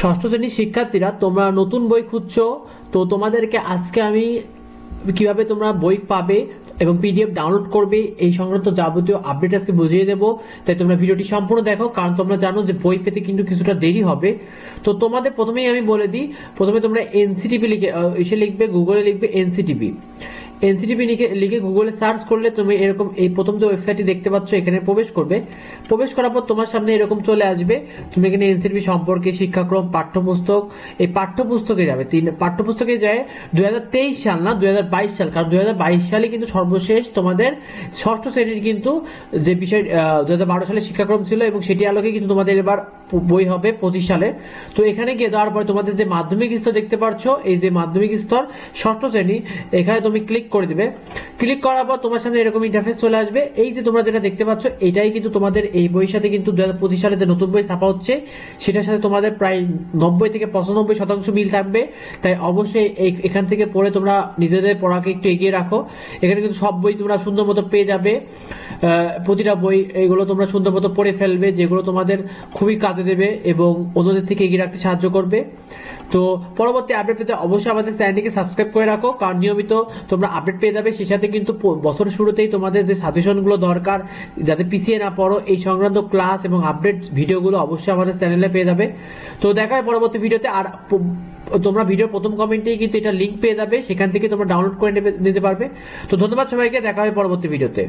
ষষ্ঠ শ্রেণির শিক্ষার্থীরা, তোমরা নতুন বই খুঁজছো, তো তোমাদেরকে আজকে আমি কীভাবে তোমরা বই পাবে এবং পিডিএফ ডাউনলোড করবে, এই সংক্রান্ত যাবতীয় আপডেট আজকে বুঝিয়ে দেবো। তাই তোমরা ভিডিওটি সম্পূর্ণ দেখো, কারণ তোমরা জানো যে বই পেতে কিন্তু কিছুটা দেরি হবে। তো তোমাদের প্রথমেই আমি বলে দিই, প্রথমে তোমরা এনসিটিভি লিখে এসে লিখবে, গুগলে লিখবে এনসিটিভি এনসিটিভি লিখে লিখে গুগলে সার্চ করলে তুমি এরকম এই প্রথম যে ওয়েবসাইটটি দেখতে পাচ্ছ, এখানে প্রবেশ করবে। প্রবেশ করার পর তোমার সামনে এরকম চলে আসবে। তুমি এখানে এনসিটিভি সম্পর্কে শিক্ষাক্রম, পাঠ্যপুস্তক, এই পাঠ্যপুস্তকে যাবে। তিন, পাঠ্যপুস্তকে যায় দুই হাজার তেইশ সাল না, দুই হাজার বাইশ সাল। কারণ দুই হাজার বাইশ সালে কিন্তু সর্বশেষ তোমাদের ষষ্ঠ শ্রেণির কিন্তু যে বিষয় দুই সালে শিক্ষাক্রম ছিল এবং সেটি আলোকে কিন্তু তোমাদের এবার বই হবে পঁচিশ সালে। তো এখানে গিয়ে যাওয়ার পরে তোমাদের যে মাধ্যমিক স্তর দেখতে পাচ্ছ এই যে মাধ্যমিক স্তর, ষষ্ঠ শ্রেণি, এখানে তুমি ক্লিক করে দিবে। ক্লিক করার পর তোমার সামনে এরকম ইন্টারফেস চলে আসবে। এই যে তোমরা যেটা দেখতে পাচ্ছ, এটাই কিন্তু তোমাদের এই বইয়ের সাথে কিন্তু দু সালে যে নতুন বই ছাপা হচ্ছে, সেটার সাথে তোমাদের প্রায় নব্বই থেকে পঁচানব্বই শতাংশ মিল থাকবে। তাই অবশ্যই এখান থেকে পড়ে তোমরা নিজেদের পড়াকে একটু এগিয়ে রাখো। এখানে কিন্তু সব বই তোমরা সুন্দর মতো পেয়ে যাবে। প্রতিটা বই এগুলো তোমরা সুন্দর মতো পড়ে ফেলবে, যেগুলো তোমাদের খুবই কাজে দেবে এবং অন্যদের থেকে এগিয়ে রাখতে সাহায্য করবে। তো পরবর্তী আপডেট পেতে অবশ্যই আমাদের চ্যানেলটিকে সাবস্ক্রাইব করে রাখো, কারণ নিয়মিত তোমরা আপডেট পেয়ে যাবে। সেই সাথে কিন্তু বছর শুরুতেই তোমাদের যে সাজেশনগুলো দরকার, যাতে পিছিয়ে না পড়ো, এই সংক্রান্ত ক্লাস এবং আপডেট ভিডিওগুলো অবশ্যই আমাদের চ্যানেলে পেয়ে যাবে। তো দেখা হয় পরবর্তী ভিডিওতে আর তোমরা ভিডিওর প্রথম কমেন্টেই কিন্তু এটা লিঙ্ক পেয়ে যাবে, সেখান থেকে তোমরা ডাউনলোড করে নিতে পারবে। তো ধন্যবাদ সবাইকে, দেখা হয় পরবর্তী ভিডিওতে